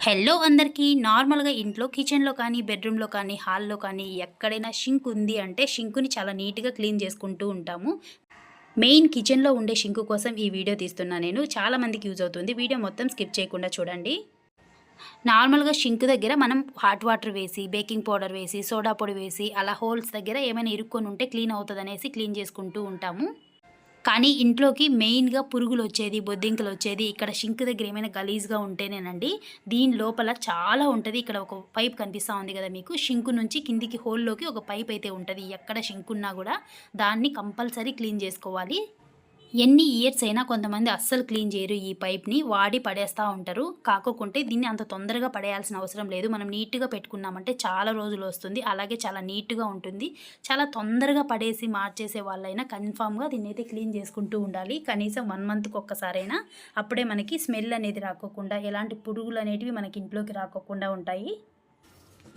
Hello అందరికీ. నార్మల్గా ఇంట్లో కిచెన్లో కానీ బెడ్రూమ్లో కానీ హాల్లో కానీ ఎక్కడైనా షింక్ ఉంది అంటే షింకుని చాలా నీట్గా క్లీన్ చేసుకుంటూ ఉంటాము. మెయిన్ కిచెన్లో ఉండే షింకు కోసం ఈ వీడియో తీస్తున్నా నేను. చాలామందికి యూజ్ అవుతుంది. వీడియో మొత్తం స్కిప్ చేయకుండా చూడండి. నార్మల్గా షింక్ దగ్గర మనం హాట్ వాటర్ వేసి బేకింగ్ పౌడర్ వేసి సోడా పొడి వేసి అలా హోల్స్ దగ్గర ఏమైనా ఇరుక్కొని ఉంటే క్లీన్ అవుతుంది క్లీన్ చేసుకుంటూ ఉంటాము. కానీ ఇంట్లోకి మెయిన్గా పురుగులు వచ్చేది బొద్దింకలు వచ్చేది ఇక్కడ షింక్ దగ్గర ఏమైనా గలీజ్గా ఉంటేనేనండి దీని లోపల చాలా ఉంటుంది. ఇక్కడ ఒక పైప్ కనిపిస్తూ ఉంది కదా మీకు. షింకు నుంచి కిందికి హోల్లోకి ఒక పైప్ అయితే ఉంటుంది. ఎక్కడ షింక్ ఉన్నా కూడా దాన్ని కంపల్సరీ క్లీన్ చేసుకోవాలి. ఎన్ని ఇయర్స్ అయినా కొంతమంది అస్సలు క్లీన్ చేయరు. ఈ పైప్ని వాడి పడేస్తూ ఉంటారు. కాకుంటే దీన్ని అంత తొందరగా పడేయాల్సిన అవసరం లేదు. మనం నీట్గా పెట్టుకున్నామంటే చాలా రోజులు వస్తుంది. అలాగే చాలా నీట్గా ఉంటుంది. చాలా తొందరగా పడేసి మార్చేసే వాళ్ళైనా కన్ఫామ్గా దీన్ని అయితే క్లీన్ చేసుకుంటూ ఉండాలి. కనీసం వన్ మంత్కి ఒక్కసారైనా అప్పుడే మనకి స్మెల్ అనేది రాకోకుండా ఎలాంటి పురుగులు అనేటివి మనకి ఇంట్లోకి రాకోకుండా ఉంటాయి.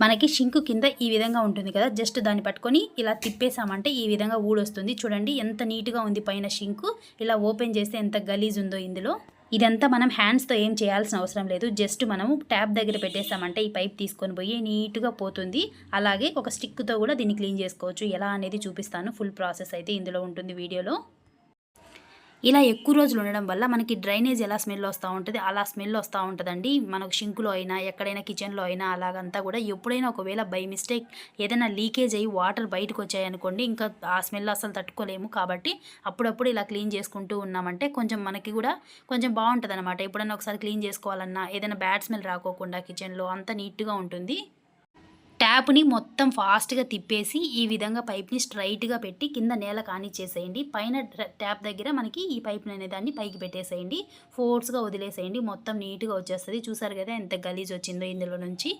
మనకి షింకు కింద ఈ విధంగా ఉంటుంది కదా. జస్ట్ దాన్ని పట్టుకొని ఇలా తిప్పేసామంటే ఈ విధంగా ఊడొస్తుంది. చూడండి ఎంత నీట్గా ఉంది పైన షింకు. ఇలా ఓపెన్ చేస్తే ఎంత గలీజ్ ఉందో ఇందులో. ఇదంతా మనం హ్యాండ్స్తో ఏం చేయాల్సిన అవసరం లేదు. జస్ట్ మనము ట్యాప్ దగ్గర పెట్టేసామంటే ఈ పైప్ తీసుకొని పోయి నీట్గా పోతుంది. అలాగే ఒక స్టిక్తో కూడా దీన్ని క్లీన్ చేసుకోవచ్చు. ఎలా అనేది చూపిస్తాను. ఫుల్ ప్రాసెస్ అయితే ఇందులో ఉంటుంది వీడియోలో. ఇలా ఎక్కువ రోజులు ఉండడం వల్ల మనకి డ్రైనేజ్ ఎలా స్మెల్ వస్తూ ఉంటుంది అలా స్మెల్ వస్తూ ఉంటుందండి. మనకు షింకులో అయినా ఎక్కడైనా కిచెన్లో అయినా అలాగంతా కూడా ఎప్పుడైనా ఒకవేళ బై మిస్టేక్ ఏదైనా లీకేజ్ అయ్యి వాటర్ బయటకు వచ్చాయనుకోండి ఇంకా ఆ స్మెల్ అసలు తట్టుకోలేము. కాబట్టి అప్పుడప్పుడు ఇలా క్లీన్ చేసుకుంటూ ఉన్నామంటే కొంచెం మనకి కూడా కొంచెం బాగుంటుంది అనమాట ఎప్పుడైనా ఒకసారి క్లీన్ చేసుకోవాలన్నా ఏదైనా బ్యాడ్ స్మెల్ రాకోకుండా కిచెన్లో అంత నీట్గా ఉంటుంది. ట్యాప్ని మొత్తం ఫాస్ట్గా తిప్పేసి ఈ విధంగా పైప్ని స్ట్రైట్గా పెట్టి కింద నేల కానిచ్చేసేయండి. పైన ట్యాప్ దగ్గర మనకి ఈ పైప్ని అనే దాన్ని పైకి పెట్టేసేయండి. ఫోర్స్గా వదిలేసేయండి. మొత్తం నీట్గా వచ్చేస్తుంది. చూసారు కదా ఎంత గలీజ్ వచ్చిందో ఇందులో నుంచి.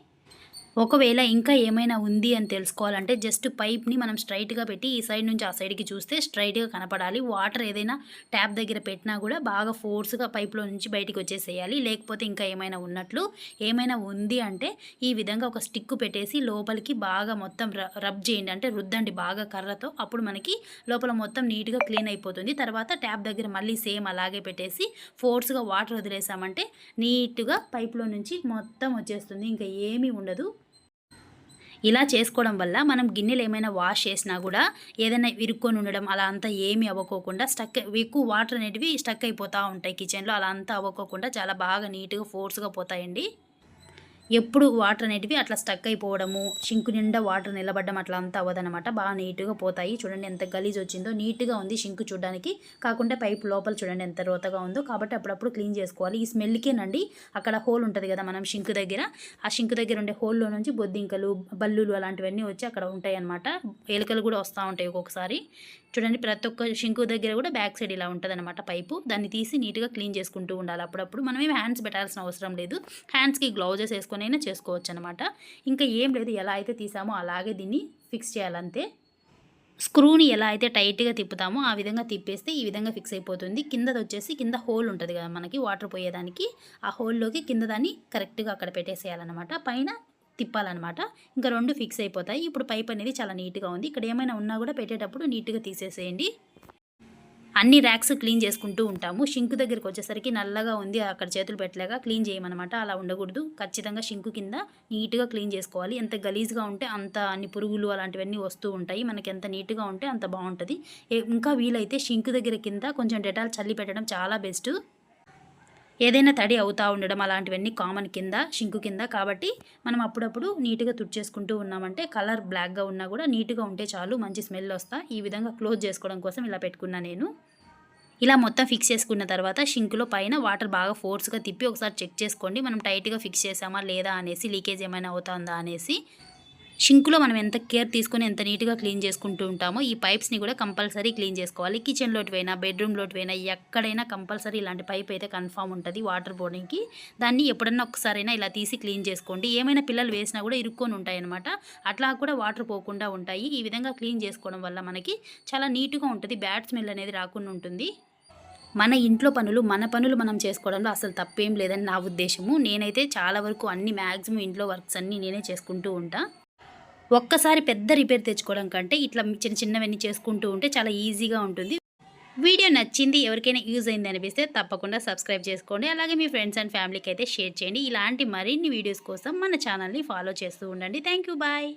ఒకవేళ ఇంకా ఏమైనా ఉంది అని తెలుసుకోవాలంటే జస్ట్ పైప్ని మనం స్ట్రైట్గా పెట్టి ఈ సైడ్ నుంచి ఆ సైడ్కి చూస్తే స్ట్రైట్గా కనపడాలి. వాటర్ ఏదైనా ట్యాప్ దగ్గర పెట్టినా కూడా బాగా ఫోర్స్గా పైప్లో నుంచి బయటికి వచ్చేసేయాలి. లేకపోతే ఇంకా ఏమైనా ఉన్నట్లు ఏమైనా ఉంది అంటే ఈ విధంగా ఒక స్టిక్ పెట్టేసి లోపలికి బాగా మొత్తం రబ్ చేయండి. అంటే రుద్దండి బాగా కర్రతో. అప్పుడు మనకి లోపల మొత్తం నీట్గా క్లీన్ అయిపోతుంది. తర్వాత ట్యాప్ దగ్గర మళ్ళీ సేమ్ అలాగే పెట్టేసి ఫోర్స్గా వాటర్ వదిలేసామంటే నీట్గా పైప్లో నుంచి మొత్తం వచ్చేస్తుంది. ఇంకా ఏమీ ఉండదు. ఇలా చేసుకోవడం వల్ల మనం గిన్నెలు ఏమైనా వాష్ చేసినా కూడా ఏదైనా ఇరుక్కొని ఉండడం అలా అంతా ఏమీ అవ్వకోకుండా స్టక్ ఎక్కువ వాటర్ అనేటివి స్టక్ అయిపోతూ ఉంటాయి కిచెన్లో అలా అంతా అవ్వకోకుండా చాలా బాగా నీట్గా ఫోర్స్గా పోతాయండి. ఎప్పుడు వాటర్ అనేటివి అట్లా స్టక్ అయిపోవడము షింకు నిండా వాటర్ నిలబడడం అట్లా అంతా అవ్వదనమాట బాగా నీట్గా పోతాయి. చూడండి ఎంత గలీజ్ వచ్చిందో. నీట్గా ఉంది షింకు చూడడానికి. కాకుండా పైప్ లోపల చూడండి ఎంత రోతగా ఉందో. కాబట్టి అప్పుడప్పుడు క్లీన్ చేసుకోవాలి. ఈ స్మెల్కేనండి. అక్కడ హోల్ ఉంటుంది కదా మనం షింకు దగ్గర. ఆ షింకు దగ్గర ఉండే హోల్లో నుంచి బొద్దింకలు బల్లులు అలాంటివన్నీ వచ్చి అక్కడ ఉంటాయి అనమాట ఎలుకలు కూడా వస్తూ ఉంటాయి ఒక్కొక్కసారి. చూడండి ప్రతి ఒక్క షింకు దగ్గర కూడా బ్యాక్ సైడ్ ఇలా ఉంటుంది అనమాట పైపు. దాన్ని తీసి నీట్గా క్లీన్ చేసుకుంటూ ఉండాలి అప్పుడప్పుడు. మనం ఏమి హ్యాండ్స్ పెట్టాల్సిన అవసరం లేదు. హ్యాండ్స్కి గ్లౌజెస్ వేసుకొని అయినా చేసుకోవచ్చు అనమాట ఇంకా ఏం లేదు ఎలా అయితే తీసామో అలాగే దీన్ని ఫిక్స్ చేయాలంతే. స్క్రూని ఎలా అయితే టైట్గా తిప్పుతామో ఆ విధంగా తిప్పేస్తే ఈ విధంగా ఫిక్స్ అయిపోతుంది. కిందది వచ్చేసి కింద హోల్ ఉంటుంది కదా మనకి వాటర్ పోయేదానికి. ఆ హోల్లోకి కింద దాన్ని కరెక్ట్గా అక్కడ పెట్టేసేయాలన్నమాట. పైన తిప్పాలన్నమాట. ఇంకా రెండు ఫిక్స్ అయిపోతాయి. ఇప్పుడు పైప్ అనేది చాలా నీట్గా ఉంది. ఇక్కడ ఏమైనా ఉన్నా కూడా పెట్టేటప్పుడు నీట్గా తీసేసేయండి. అన్ని ర్యాక్స్ క్లీన్ చేసుకుంటూ ఉంటాము. షింక్ దగ్గరికి వచ్చేసరికి నల్లగా ఉంది అక్కడ చేతులు పెట్టలేక క్లీన్ చేయమన్నమాట. అలా ఉండకూడదు. ఖచ్చితంగా షింకు కింద నీట్గా క్లీన్ చేసుకోవాలి. ఎంత గలీజ్గా ఉంటే అంత అన్ని పురుగులు అలాంటివన్నీ వస్తూ ఉంటాయి. మనకి ఎంత నీట్గా ఉంటే అంత బాగుంటుంది. ఇంకా వీలైతే షింకు దగ్గర కింద కొంచెం డెటాల్ చల్లి పెట్టడం చాలా బెస్ట్ ఏదైనా తడి అవుతూ ఉండడం అలాంటివన్నీ కామన్ కింద షింకు కింద. కాబట్టి మనం అప్పుడప్పుడు నీట్గా తుడిచేసుకుంటూ ఉన్నామంటే కలర్ బ్లాక్గా ఉన్నా కూడా నీట్గా ఉంటే చాలు మంచి స్మెల్ వస్తా. ఈ విధంగా క్లోజ్ చేసుకోవడం కోసం ఇలా పెట్టుకున్నా నేను. ఇలా మొత్తం ఫిక్స్ చేసుకున్న తర్వాత షింకులో పైన వాటర్ బాగా ఫోర్స్గా తిప్పి ఒకసారి చెక్ చేసుకోండి. మనం టైట్గా ఫిక్స్ చేసామా లేదా అనేసి లీకేజ్ ఏమైనా అవుతుందా అనేసి. షింకులో మనం ఎంత కేర్ తీసుకొని ఎంత నీట్గా క్లీన్ చేసుకుంటూ ఉంటామో ఈ పైప్స్ని కూడా కంపల్సరీ క్లీన్ చేసుకోవాలి. కిచెన్లోటివైనా బెడ్రూమ్లోటివైనా ఎక్కడైనా కంపల్సరీ ఇలాంటి పైప్ అయితే కన్ఫామ్ ఉంటుంది వాటర్ బోర్డింగ్కి దాన్ని ఎప్పుడన్నా ఒకసారైనా ఇలా తీసి క్లీన్ చేసుకోండి. ఏమైనా పిల్లలు వేసినా కూడా ఇరుక్కొని ఉంటాయన్నమాట. అట్లా కూడా వాటర్ పోకుండా ఉంటాయి. ఈ విధంగా క్లీన్ చేసుకోవడం వల్ల మనకి చాలా నీట్గా ఉంటుంది. బ్యాడ్ స్మెల్ అనేది రాకుండా ఉంటుంది. మన ఇంట్లో పనులు మన పనులు మనం చేసుకోవడంలో అసలు తప్పేం లేదని నా ఉద్దేశము. నేనైతే చాలా వరకు అన్ని మ్యాక్సిమం ఇంట్లో వర్క్స్ అన్నీ నేనే చేసుకుంటూ ఉంటా. ఒక్కసారి పెద్ద రిపేర్ తెచ్చుకోవడం కంటే ఇట్లా చిన్న చిన్నవన్నీ చేసుకుంటూ ఉంటే చాలా ఈజీగా ఉంటుంది. వీడియో నచ్చింది ఎవరికైనా యూజ్ అయింది అనిపిస్తే తప్పకుండా సబ్స్క్రైబ్ చేసుకోండి. అలాగే మీ ఫ్రెండ్స్ అండ్ ఫ్యామిలీకి అయితే షేర్ చేయండి. ఇలాంటి మరిన్ని వీడియోస్ కోసం మన ఛానల్ని ఫాలో చేస్తూ ఉండండి. Thank you bye.